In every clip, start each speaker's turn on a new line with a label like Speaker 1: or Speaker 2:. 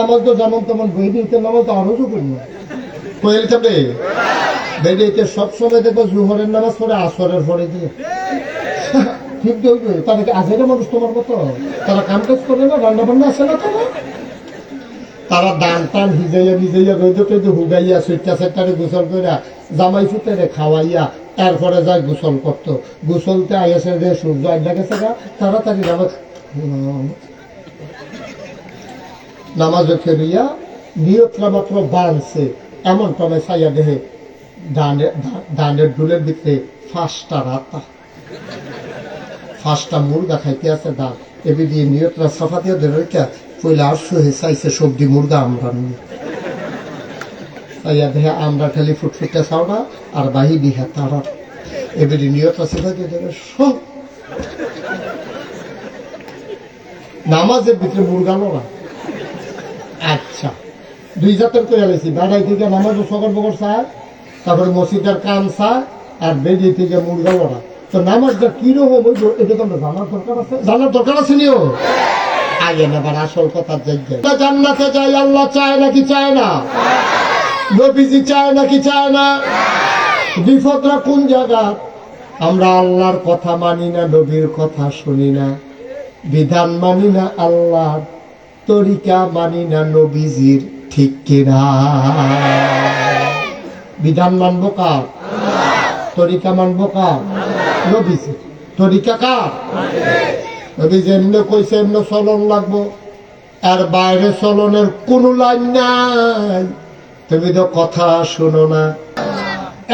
Speaker 1: নামাজ তো যেমন তেমন নামাজ তো আরও করি না বেরিয়েছে সবসময় দেখব জুহরের নামাজ আসরের পরে দিয়ে। ঠিক দেখবে তারা কি আজের মানুষ তোমার মতো? তারা কাম কাজ করে না রান্না বান্না আসে না তোমার? তারা দান টান হিজাইয়া ভিজাইয়া রোদ টোদ হুগাইয়া সুইটা সেটারে গোসল কইরা, জামাই ফুটেরে খাওয়াইয়া এরপরে যায় গোসল করতো। গোসলতে আইসে যে সূর্য আড্ডা গেছে তাড়াতাড়ি নামাজ নামাজে ফেরিয়া নিয়তরা মাত্র বাড়ছে এমন ক্রমে সাইয়া দেহে ডানের ডুলের ভিতরে ফাঁসটা রাতা। ফাঁসটা মুরগা খাইতে আছে দান। এবি দিয়ে নিয়তরা সাফা দিয়ে ধরে রেখে পয়লা আসু হয়ে চাইছে সবজি মুরগা আমরা নিয়ে। সাইয়া দেহে আমরা খালি ফুটফুটে চাওড়া আর বাহি দিহা তারা। এবারে নিয়তরা সাফা দিয়ে ধরে সব নামাজের ভিতরে মুরগা আচ্ছা দুই জাতের করে আলাইছি বাড়াই থেকে নামাজ সকল বকর চায় তারপরে মসজিদের কাম চায় আর বেরিয়ে থেকে মুরগা লড়া। তো নামাজটা কীরকম হইব, এটা তো আমরা জানার দরকার আছে। জানার দরকার আছে নিও? আগে নেবার আসল কথা দেখবে। জান্নাতে যাই আল্লাহ চায় নাকি চায় না? নবীজি চায় নাকি চায় না? বিপদরা কোন জায়গা? আমরা আল্লাহর কথা মানি না, নবীর কথা শুনি না। বিধান মানি না, আল্লাহর তরিকা মানি না, নবীজির ঠিক কিনা? বিধান মানবো কার? তরিকা মানবো কার? তরিকা কার? নবীজি এমনি কইছে এমনি চলন লাগবো। আর বাইরে চলনের কোনো লাইন নাই। তুমি তো কথা শুনো না।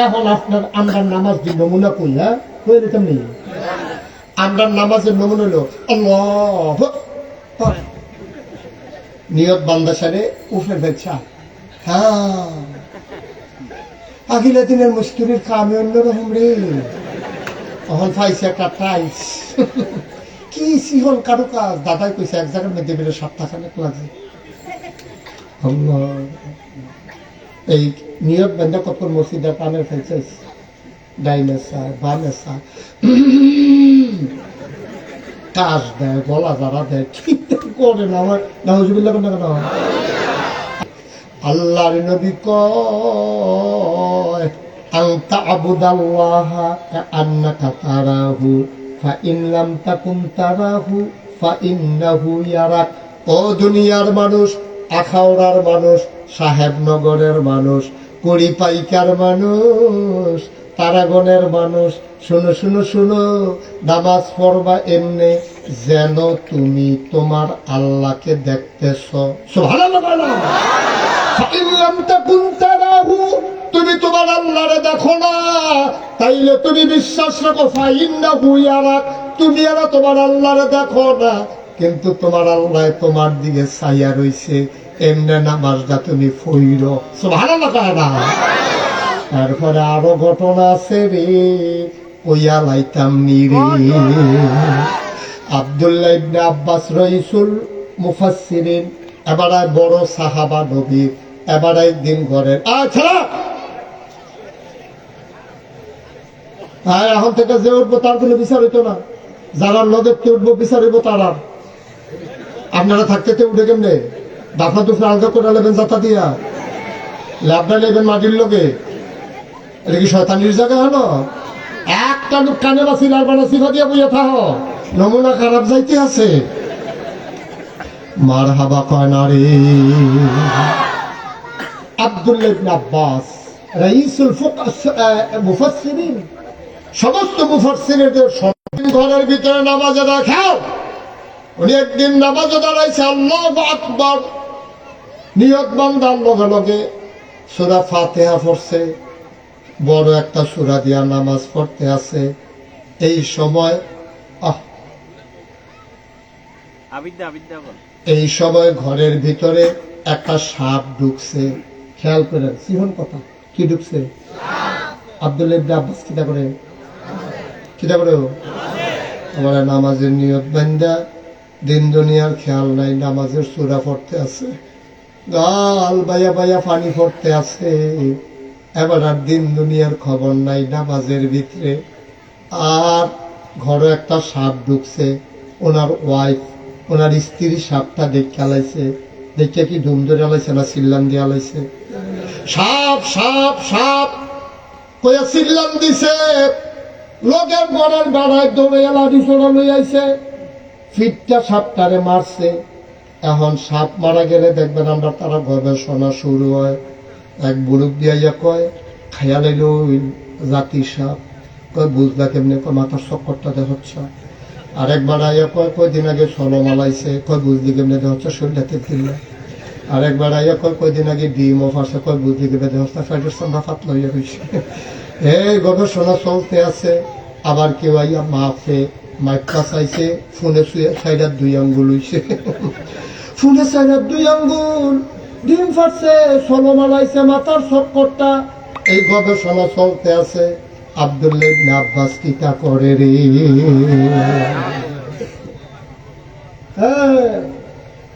Speaker 1: এখন আপনার আমরা নামাজ দিন নমুনা কই হ্যাঁ? কই নেই আমরা নামাজের নমুনা হলো আল্লাহ নিয়ত বান্দা সারে উফে বেচা। হ্যাঁ। আগিলা দিনের মুস্তুরির কামে অন্যরকম রে। তখন পাইছে একটা টাইস। কি সিহন কারও কাজ দাদাই কইছে, এক জায়গার মধ্যে বেরো সপ্তাহখানেক লাগে এই নিয়ত বান্ধা কখন মসজিদে পানের ফেলছে ডাইনে চায় কাজ দেয়, গলা যারা দেয় কি করে আল্লাহর নবী ফা ইন লাম তাকুন তারাহু ফা ইন্নাহু ইয়ারাক। ও দুনিয়ার মানুষ, আখাউড়ার মানুষ, সাহেবনগরের মানুষ পাইকার মানুষ, তারাগণের মানুষ, শুনো শুনো শুনো, নামাজ পড়বা এমনি যেন তুমি তোমার আল্লাহকে দেখতেছ। তুমি তোমার আল্লাহরে দেখো না। তাইলে তুমি বিশ্বাস রাখো ইয়ারাক তুমি আর তোমার আল্লাহরে দেখো না। কিন্তু তোমার আল্লাহ তোমার দিকে ছাইয়া রইছে, এমনে নামাজটা তুমি ফইর সুবহানাল্লাহ কয় না তারপরে আরও ঘটনা আছে রে ওইয়া লাইতাম নি রে। আব্দুল্লাহ ইবনে আব্বাস রইসুল মুফাসসিরিন এবারে বড় সাহাবা নবী এবারে দিন ঘরের আচ্ছা হ্যাঁ এখন থেকে যে উঠবো তার কোনো বিচার হইতো না। যারা নদীতে উঠবো, বিচার হইব তারা। আপনারা থাকতে তো উঠে কেমনে? দাফনা দুফনা আলগা করে নেবেন যাতা দিয়া। লাভটা নেবেন মাটির লোকে। এটা কি শয়তানির জায়গা হলো? একটা কানে বাসি লাল বানা সিফা দিয়ে বইয়া থাহ নমুনা খারাপ যাইতে আছে। মার হাবা কয়, না রে। আব্দুল্লাহ আব্বাস, রাইসুল মুফাসসিরিন। সমস্ত মুফাসসিরদের সব ঘরের ভিতরে নামাজে রাখাও উনি একদিন নামাজে দাঁড়াইছে আল্লাহ আকবর। নিয়ত বান্দার লগে লগে সুরা ফাতেহা পড়ছে। বড় একটা সুরা দিয়া নামাজ পড়তে আছে। এই সময় আহ
Speaker 2: আবিদ্যা আবিদ্যা বল
Speaker 1: এই সময় ঘরের ভিতরে একটা সাপ ঢুকছে। খেয়াল করে, সিহন কথা। কি ঢুকছে? আব্দুল ইবনে আব্বাস, কিতা করে? কিতা করে আমার নামাজের নিয়ত বান্দা, দিন দুনিয়ার খেয়াল নাই, নামাজের সুরা পড়তে আছে। গাল বাইয়া বাইয়া পানি পড়তে আছে। এবার আর দিন দুনিয়ার খবর নাই, নামাজের ভিতরে। আর ঘরে একটা সাপ ঢুকছে, ওনার ওয়াইফ ওনার স্ত্রী সাপটা দেখে লাইছে দেখে কি ধুম ধরে আলাইছে না সিল্লান দিয়ে আলাইছে? সাপ সাপ সাপ। কইয়া সিল্লান দিছে। লোকের ঘরের বেড়ায় দৌড়ে লাঠি ছোড়া লই আইছে। ফিটটা সাপটারে মারছে। এখন সাপ মারা গেলে দেখবেন আমরা তারা গবেষণা শুরু হয়। এক বুড়ুক দিয়া ইয়া কয়, খাইয়া লাইল জাতি সাপ। কয়, বুঝলা কেমনে? কয়, মাথার চক্করটা দেখাচ্ছে। আরেকবার আইয়া কয় কয়দিন আগে সলো মালাইছে কয় বুঝলি কেমনে দেখাচ্ছে শরীরটাতে ফিরলে আরেকবার আইয়া কয় কয়দিন আগে ডিম অফ আছে কয় বুঝলি কেমনে দেখাচ্ছে ফ্রাইডের সামনে ফাত লইয়া রয়েছে এই গবেষণা চলতে আছে, আবার কেউ আইয়া মাফে মাইকা চাইছে, ফোনে সাইডার দুই আঙ্গুল হইছে। ফোনে সাইডার দুই আঙ্গুল, ডিম ফাটছে সলো মালাইছে মাথার চক্করটা এই গবেষণা চলতে আছে আব্দুল্লাহ ইবনে আব্বাস করে রে? হ্যাঁ,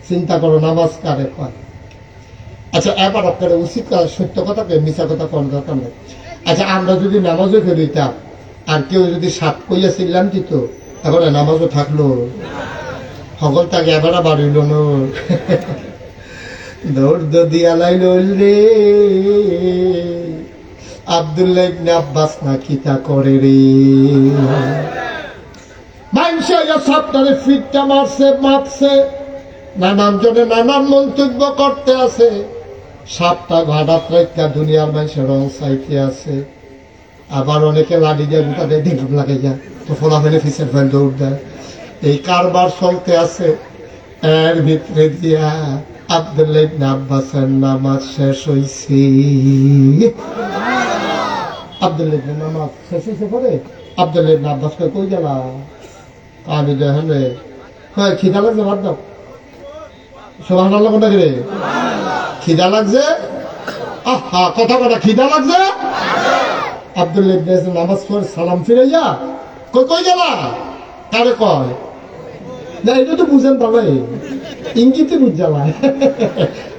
Speaker 1: চিন্তা করো নামাজ কারে কয় আচ্ছা এবার আপনারা উচিত সত্য কথাকে মিশা কথা কোন দরকার নেই। আচ্ছা আমরা যদি নামাজও ফেলিতাম আর কেউ যদি সাপ কইয়া ছিলাম দিত এখন নামাজও থাকল। সকল তাকে এবার বাড়িল না। দৌড় যদি আলাইল রে। আব্দুল্লাহ ইবনে আব্বাস না কিতা করে রে? মানুষে ফিটটা মারছে নানান জনে নানান মন্তব্য করতে আছে। আবার অনেকে লাড়ি দিয়ে দুটা দিয়ে লাগে যায়। তো ফোলা ফেলে ফিসের ফেল দৌড় দেয়। এই কারবার চলতে আছে। এর ভিতরে দিয়া আব্দুল্লাহ আব্বাসের নামাজ শেষ হইছে। আব্দুল্লাহ নামাজ শেষ হইছে পরে আব্দুল্লাহ ইবনে আব্বাস কই গেলা আমি দেখেন হ্যাঁ খিদা লাগছে ভাত দাও। সোহান আল্লাহ কোনটা রে খিদা লাগছে? আহা, কথা কথা খিদা লাগছে? আব্দুল্লাহ ইবনে নামাজ পড়ে সালাম ফিরাইয়া কই কই গেলা কারে কয়? না, এটা তো বুঝেন তবে। ইঙ্গিতে বুঝ জ্বালা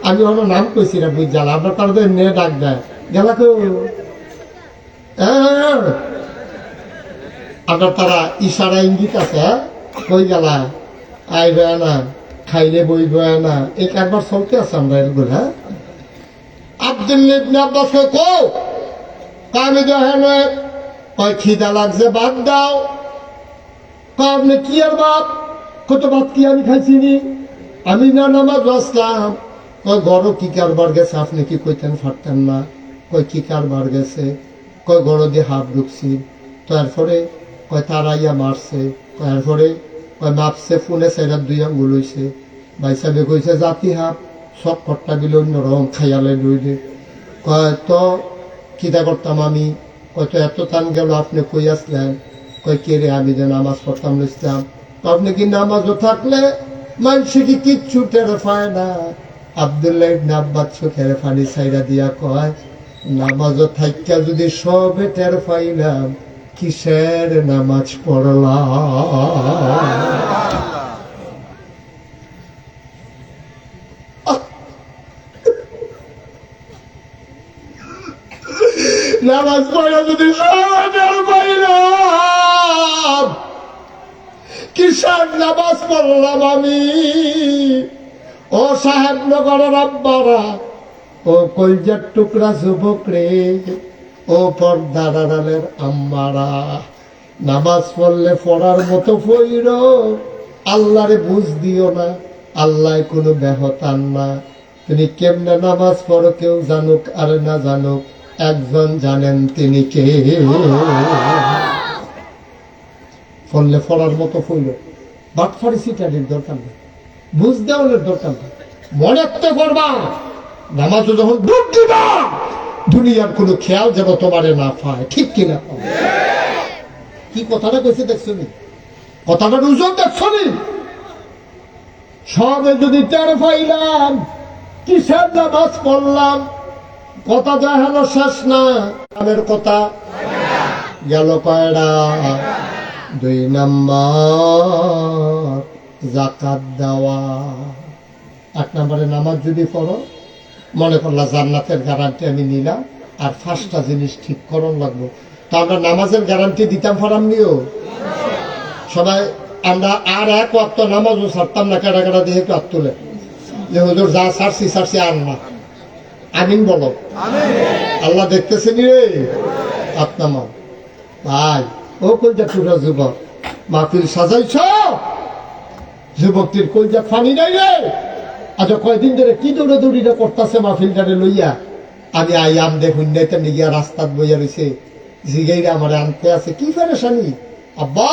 Speaker 1: আমি আমার নাম কইছি না বুঝ জ্বালা আপনার তার এমনি ডাক দেয়। গেলা কো হ্যাঁ। আপনার তারা ইশারা ইঙ্গিত আছে হ্যাঁ? কই গেলা? আইবে না খাইলে বইবে না এই কারবার চলতে আছে আমরা এগুলো হ্যাঁ? আপনি কি আর বাপ? আমি নি? কি কারবার গেছে? কি কারবার গেছে? কয় গড় দিয়ে হাত ঢুকছি তারপরে কয় তারাইয়া মারছে তারপরে কয় মাপছে ফোনে সেরা দুই আঙ্গুল হইছে ভাই সাহেবে কইছে, জাতি হাপ সব কট্টা অন্য রং খাইয়ালে লইলে। কয়, তো কিতা করতাম আমি? কয়, তো এত টান গেল, আপনি কই আসলেন? কয়, কে রে, আমি যে নামাজ পড়তাম ইসলাম আপনি কি নামাজও থাকলে? মানুষে কি কিচ্ছু টের পায় না। আবদুল্লাহ আব্বাস চোখের ফানি সাইরা দিয়া কয় নামাজও থাইকা যদি সবে টের পাইলাম, কিসের নামাজ পড়লাম? নামাজ পড়া যদি পাইলাম, কিসের নামাজ পড়লাম আমি? ও সাহেব নগরের আব্বারা ও কলজার টুকরা যুবক রে, ও পর্দার আড়ালের আম্মারা। নামাজ পড়লে পড়ার মতো পইর আল্লাহরে বুঝ দিও না আল্লাহ কোনো ব্যাহতান না। তুমি কেমনে নামাজ পড়ো কেউ জানুক আর না জানুক, একজন জানেন তিনি কে। ফললে ফলার মতো ফইল বাটফারি সিটারির দরকার নেই, বুঝ দেওয়ানোর দরকার নেই। মনে তো করবা নামাজ যখন ডুব দিবা, দুনিয়ার কোনো খেয়াল যেন তোমারে না পায়। ঠিক কিনা? কি কথাটা কইছে দেখছ নি? কথাটা রুজন দেখছ নি? সবে যদি টের পাইলাম, কিসের নামাজ পড়লাম? কথা যা হলো শেষ না। আমের কথা গেল কয়টা দুই নাম্বার, জাকাত দেওয়া। এক নম্বরে নামাজ যদি পড়ো মনে করলা জান্নাতের গ্যারান্টি আমি নিলাম আর ফার্স্টটা জিনিস ঠিক করণ লাগবো। তো আমরা নামাজের গ্যারান্টি দিতাম ফারাম নিও? সবাই আমরা আর এক ওয়াক্ত নামাজও ছাড়তাম না কেটা কেটা দিয়ে একটু হাত তুলে। যে হুজুর যা সারছি সারছি আর না। আমিন বলো। আল্লাহ দেখতেছেন রে? আপনার মা ভাই ও কলজা টুরা যুবক? মাহফিল সাজাইছ? যুবকটির কই কলজা ফানি নাই রে? আজ কয়দিন ধরে কি দৌড়ে দৌড়িটা করতেছে মাহফিলটারে লইয়া? আমি আম দেখুন নাইতে নিগিয়া রাস্তাত বইয়া রয়েছে জিগাইরা আমার আনতে আছে। কি ফেরেশানি? আব্বা,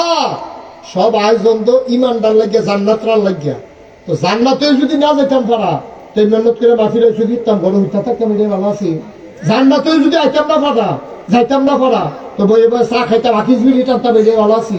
Speaker 1: সব আয়োজন তো ইমানদার লাগিয়া, জান্নাতরার লাগিয়া। তো জান্নাতে যদি না যেতাম পারা তো এই মেহনত করে মাফিরে যদি ইতাম বড় হইতা থাকতাম এটা ভালো আছি। জান্নাতে যদি আইতাম না পারা যাইতাম না পারা তো বইয়ে বয়ে চা খাইতাম আকিস বিলি টানতাম এটা ভালো আছি।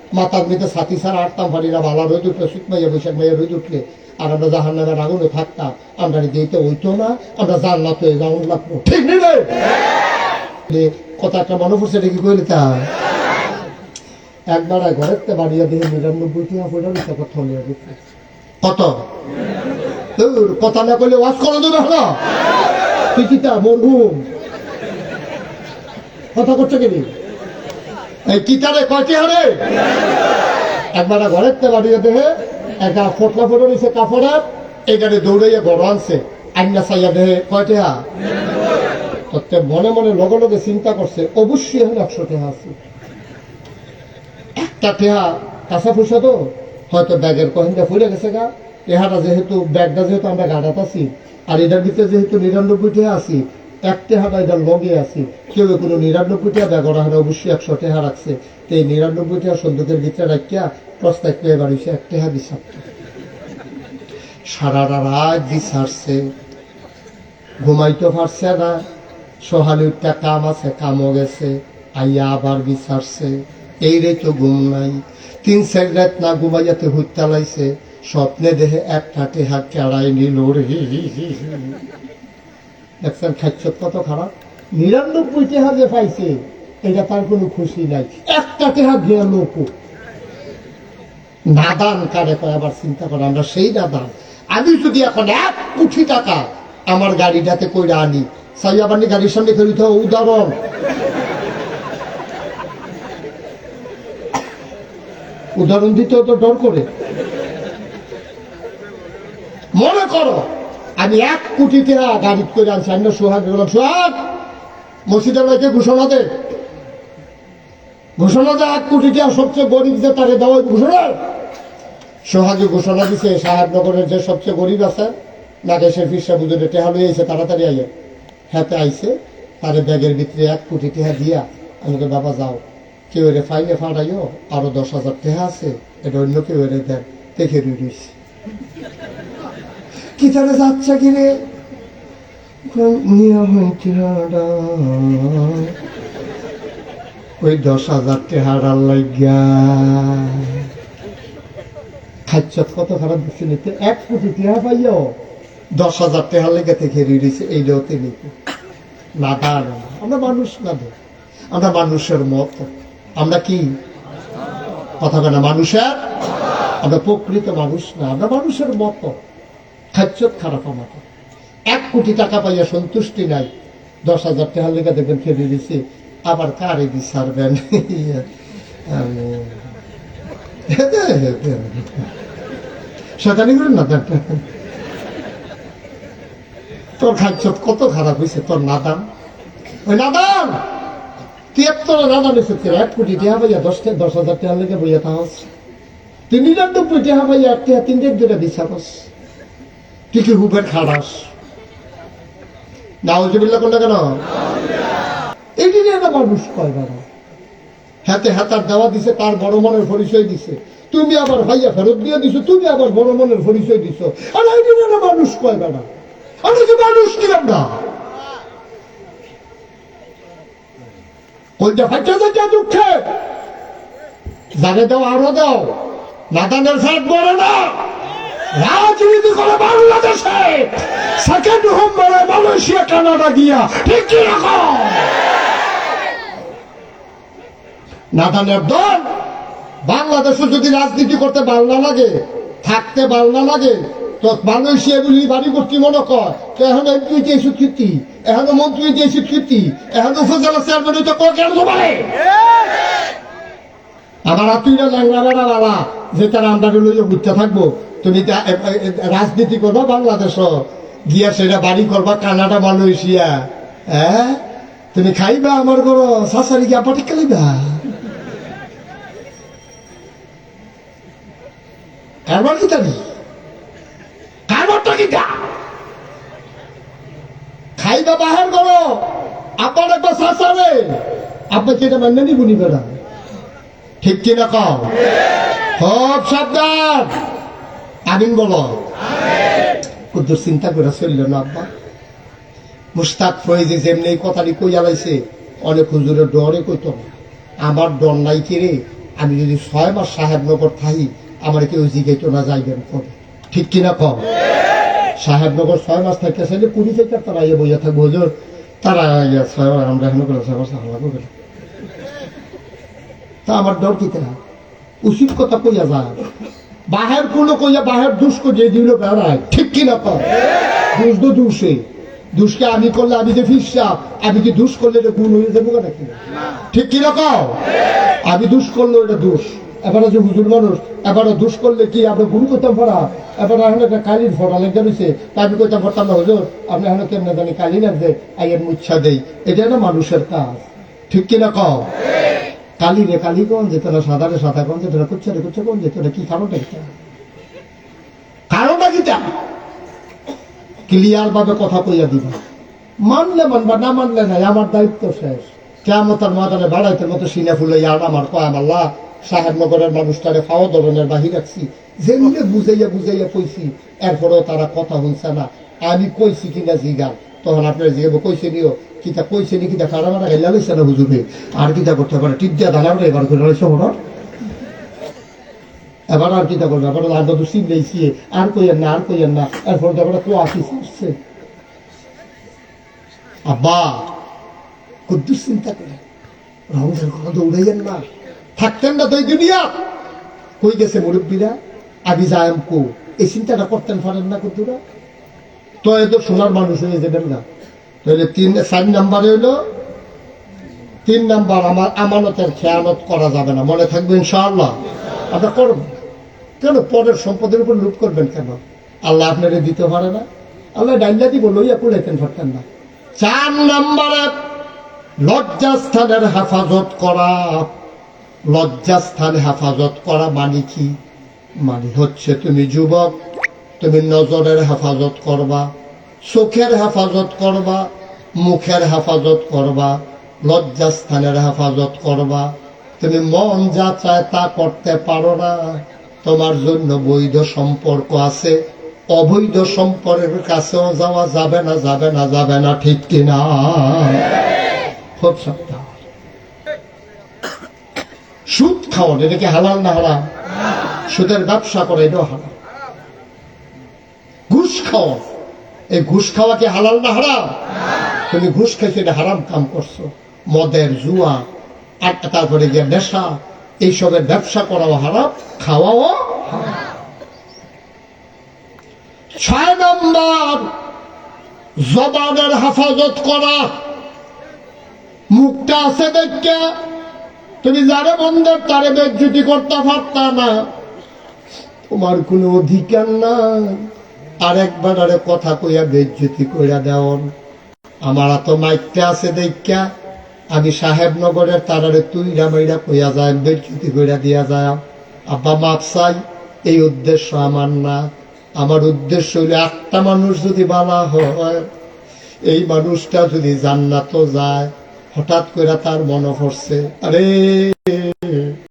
Speaker 1: মাথার মেয়েতে সাথী ছাড়া পারি না ভালো রোদ উঠলে শীত মাইয়া বৈশাখ মাইয়া রোদ উঠলে। আর আমরা জাহান নামের আগুনে থাকতাম। আমরা দিতে হইতো না আমরা জান্নাত হয়ে যাওয়ার লাগবো ঠিক নেই রে? লে, কথা একটা মনে পড়ছে এটা কি কইলে তা একবার ঘরের তে বাড়িয়া দিয়ে নিরানব্বই টাকা পয়সা মিশা কথা হলিয়া কত? কথা না কইলে ওয়াজ করে দেবে হলো তুই কি তা মরহুম? কথা করছে কি এই কিতারে কয়টি হারে একবার ঘরের তে বাড়িয়ে দেহে একটা ফটকা ফটো নিছে কাপড়ের, এখানে দৌড়াইয়া গড় আনছে। আইনা চাইয়া দেহে কয়টি হা? তো মনে মনে লগে লগে চিন্তা করছে, অবশ্যই এখন একশো টাকা আছে। একটা টেহা কাঁচা ফুসা তো, হয়তো ব্যাগের কহিনটা ফুলে গেছে গা। টেহাটা যেহেতু, ব্যাগটা যেহেতু আমরা গাড়াত আছি, আর এটার ভিতরে যেহেতু নিরানব্বই টেহা আছি এক টেহাটা এটার লগে আছি। কেউ কোনো নিরানব্বই টেহা ব্যাগ ওরা অবশ্যই একশো টেহা রাখছে তো এই নিরানব্বই সন্দুকের ভিতরে রাখিয়া প্রস্তাব পেয়ে বাড়িছে এক টেহা দিছে সারা রাত দিছাড়ছে ঘুমাইতে পারছে না। সহালে উঠটা কাম আছে, কামও গেছে। আইয়া আবার বিচারছে এই রে তো ঘুম নাই। তিন চার রাত না ঘুমাইয়াতে হুত্যা লাইছে স্বপ্নে দেহে একটা টেহা কেড়াই নিল রে। খারাপ? নিরানব্বই টেহা যে পাইছে, এটা তার কোনো খুশি নাই। একটা টেহা লোক নাদান কারে কয়, আবার চিন্তা করে আমরা সেই নাদান। আমি যদি এখন এক কোটি টাকা আমার গাড়িটাতে কইরা আনি সাই আবার গাড়ির সামনে ফেরিত উদাহরণ। উদাহরণ দিতেও তো ডর করে। মনে করো আমি এক কোটি টাকা গাড়ি করে আনছি, আমি সোহাগ বললাম সোহাগ, মসজিদের ভাইকে ঘোষণা দে। ঘোষণা দে এক কোটি টাকা, সবচেয়ে গরিব যে তারে দেওয়া ঘোষণা সোহাগে ঘোষণা দিছে, সাহেবনগরের যে সবচেয়ে গরিব আছে নাগেশের ফিরসা বুঝে টেহা লই আইছে, তাড়াতাড়ি আইয়ে হাতে আইছে, তারে ব্যাগের ভিতরে এক কোটি টেহা দিয়া আমাকে বাবা যাও। কেউ এর ফাইলে ফাটাইও আরও দশ হাজার টেহা আছে, এটা অন্য কেউ এর দেন, দেখে রুইস কি তারা যাচ্ছে কি রে? ওই দশ হাজার টেহারার লাগিয়া। খাচ্ছ কত খারাপ দিচ্ছে নিতে এক কোটি টেহা পাইও দশ হাজার টেহা লেগে থেকে রিড়িছে এই লোতে নিতে না দা না আমরা মানুষ না দে আমরা মানুষের মত। আমরা কি? কথা বলে না, মানুষের? আমরা প্রকৃত মানুষ না, আমরা মানুষের মত। খাচ্ছ খারাপ আমাকে এক কোটি টাকা পাইয়া সন্তুষ্টি নাই। দশ হাজার টাকা লেগে দেখবেন ফেলে দিছে। আবার কারে দি সারবেন সেখানে করেন তোর খাচ্ছ কত খারাপ হয়েছে তোর নাদাম। ওই নাদাম! তিয়াত্তর নাদাম এসে এক কোটি টাকা পাইয়া দশ দশ হাজার টাকা লেগে বইয়া তাহস তুই নিরানব্বই টাকা পাইয়া তিন দুটা বিচারস। তুই কি হুবের খাড়াস নাউজুবিল্লাহ কোনটা কেন? এটি নিয়ে না মানুষ কয় হাতে হাতার দেওয়া দিছে, তার বড় মনের পরিচয় দিছে। তুমি আবার ফেরত দিয়ে দিছো, তুমি আবার বড় মনের পরিচয় দিছো। আর এটি নিয়ে না মানুষ কয় বাবা। মানুষ ফাইটা যাচ্ছে দুঃখে। জানে দাও, আরও দাও। নাদানের সাথ বলে না রাজনীতি করে বাংলাদেশে। সেকেন্ড হোম মানে মালয়েশিয়া, কানাডা গিয়া। ঠিক কি রকম? নাদানের দল বাংলাদেশে যদি রাজনীতি করতে ভালো না লাগে, থাকতে ভালো না লাগে, তো মালয়েশিয়া বলি বাড়ি করতে মনে কর? তো এখন এমপি যে স্বীকৃতি এখন মন্ত্রী যে স্বীকৃতি এখন উপজেলা চেয়ারম্যান হইতে কো কেন পারে আমার আত্মীয়রা ল্যাংলা বেড়া বাবা যে তারা আমরা ঘুরতে থাকব তুমি রাজনীতি করবা বাংলাদেশ। গিয়া সেটা বাড়ি করবা কানাডা মালয়েশিয়া। হ্যাঁ? তুমি খাইবা আমার ঘর শাশারি গিয়া পাটি খাইবা কারবার কি জানি কারবারটা কি তা খাইবা বাহার করো আপনার একটা শাসারে আপনি সেটা মান্য নিবুনি বেড়া? ঠিক কিনা কও? খুব সাবধান। আমিন বলো। কুদ্দুর চিন্তা করে চলল না, আব্বা। মুস্তাক ফয়েজি যেমনি কথাটি কইয়া লাইছে, অনেক হুজুরের ডরে কইত। না আমার ডর নাই কিরে আমি যদি ছয় মাস সাহেবনগর থাকি, আমার কেউ জিগাইতো না যাইবেন কবে? ঠিক কিনা কম? সাহেবনগর ছয় মাস থাকতে চাইলে কুড়ি থেকে তারা ইয়ে বইয়া থাকব, হুজুর। তারা ইয়ে ছয় মাস, আমরা এখনও করে ছয় মাস হামলা করবে তা আমার ডর কি তা উচিত কথা কইয়া যায়। বাহের কোনো কইয়া বাহের দুষ করিয়ে দিল বেড়ায়, ঠিক কিনা কম দুষ তো দুষে। দুষকে আমি করলে আমি যে ফিসাব আমি কি দুষ করলে এটা গুণ হয়ে যাব নাকি? ঠিক কিনা কও আমি দুষ করলে এটা দোষ। এবারে যে হুজুর মানুষ, এবারে দুষ করলে কি আপনি গুণ করতাম পড়া এবারে এখন একটা কালির ফটা লেগে রয়েছে তা আমি কইতাম পারতাম না হুজুর, আপনি এখন কেমন জানি কালি লাগছে আইয়ের মুচ্ছা দেই? এটা না মানুষের কাজ। ঠিক কিনা কও কালি রে, কালি কোন যে তোরা সাদা রে, সাদা কোন যে না কুচ্ছা রে, কুচ্ছা কোন যেত না কি কারণটা কি? কারণটা কি ক্লিয়ার ভাবে কথা কইয়া দিবা। মানলে মানবা, না মানলে নাই, আমার দায়িত্ব শেষ। কেমতার মাদারে বাড়াইতে মতো সিনে ফুলে ইয়ার আমার কয় আল্লাহ সাহেবনগরের মানুষটারে খাওয়া ধরনের বাহি রাখছি। যেমনি বুঝাইয়া বুঝাইয়া কইছি, এরপরেও তারা কথা শুনছে না। আমি কইছি কিনা জিগান তখন আপনার জিগাবো কইছে নিও কিতা কইছে নি কিতা খারাপ না গেলা লইছে না হুজুরে? আর কিতা করতে পারে টিপ দিয়া দাঁড়াবে এবার করে রয়েছে হঠাৎ এবার আর কিতা করবে এবার আর তো সিম লেইছি আর কইয়েন না, আর কইয়েন না। এরপর তো এবার তো আসিস, আসছে। আব্বা, কুদ্দুস চিন্তা করে। রঙের কথা তো উড়াইয়েন না। থাকতেন না তো এই দুনিয়া। কই গেছে মুরব্বীরা? আবি যায়াম কো। এই চিন্তাটা করতেন পারেন না কুদ্দুরা। তো এ তো সোনার মানুষ হয়ে যাবেন না। তাহলে তিন, চার নাম্বারে হইল, তিন নাম্বার আমার আমানতের খেয়ানত করা যাবে না। মনে থাকবে ইনশাআল্লাহ। আপনার করবেন কেন? পরের সম্পদের উপর লুট করবেন কেন? আল্লাহ আপনারে দিতে পারে না। আল্লাহ ডাইলা দিব, লইয়া কুলাইতেন পারতেন না। চার নম্বরে লজ্জাস্থানের হেফাজত করা। লজ্জাস্থানে হেফাজত করা মানে কি? মানে হচ্ছে তুমি যুবক, তুমি নজরের হেফাজত করবা। চোখের হেফাজত করবা, মুখের হেফাজত করবা, লজ্জাস্থানের হেফাজত করবা। তুমি মন যা চায় তা করতে পারো না। তোমার জন্য বৈধ সম্পর্ক আছে। অবৈধ সম্পর্কের কাছেও যাওয়া যাবে না যাবে না যাবে না, ঠিক কিনা? খুব সাবধান। সুদ খাওয়ান, এটা কি হালাল না হারাম? সুদের ব্যবসা করে, এটাও হারাম। ঘুষ খাওয়া এই ঘুষ খাওয়া কি হালাল না হারাম? তুমি ঘুষ খেয়েছো এটা হারাম কাম করছ। মদের জুয়া আর তারপরে গিয়ে নেশা এইসবের ব্যবসা করাও হারাম খাওয়াও ছয় নম্বর জবানের হেফাজত করা। মুখটা আছে দেখে তুমি যারে বন্ধের তারে বেজ্জুতি করতে পারতা না। তোমার কোনো অধিকার নাই। আর একবার আরে কথা কইয়া বেজ্জুতি কইরা দেওয়ান আমার তো মাইকটা আছে দেখা আমি সাহেবনগরের তারারে তুইরা মাইরা কইয়া যায় বেজ্জুতি কইরা দিয়া যায় আব্বা, মাপ চাই, এই উদ্দেশ্য আমার না। আমার উদ্দেশ্য হইলে একটা মানুষ যদি বালা হয়, এই মানুষটা যদি জান্নাতও যায়, হঠাৎ করে তার মনে পড়ছে আরে